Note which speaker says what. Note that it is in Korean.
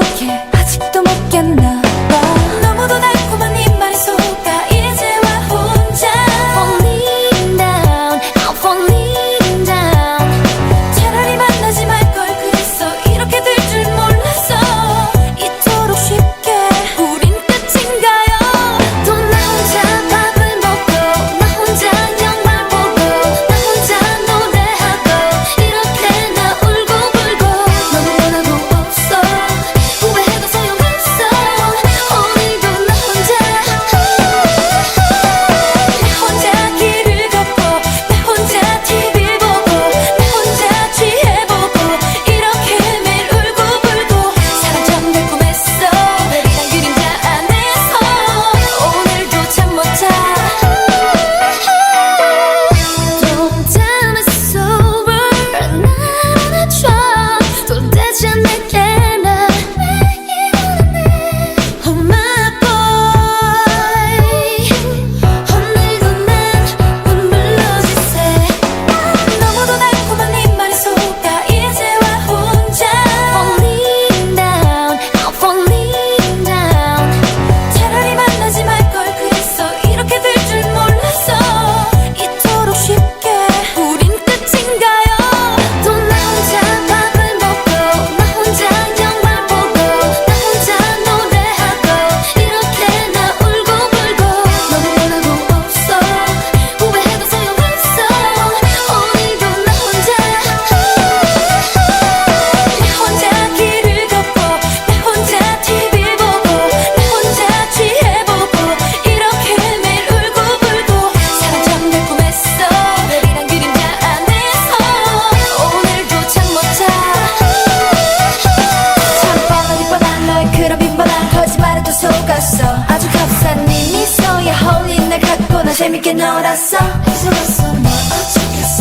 Speaker 1: okay 갔어. 아주 값싼 네 미소야 홀린 날 갖고 나 재밌게 놀았어. 해서 왔어. 뭐 어쩌겠어?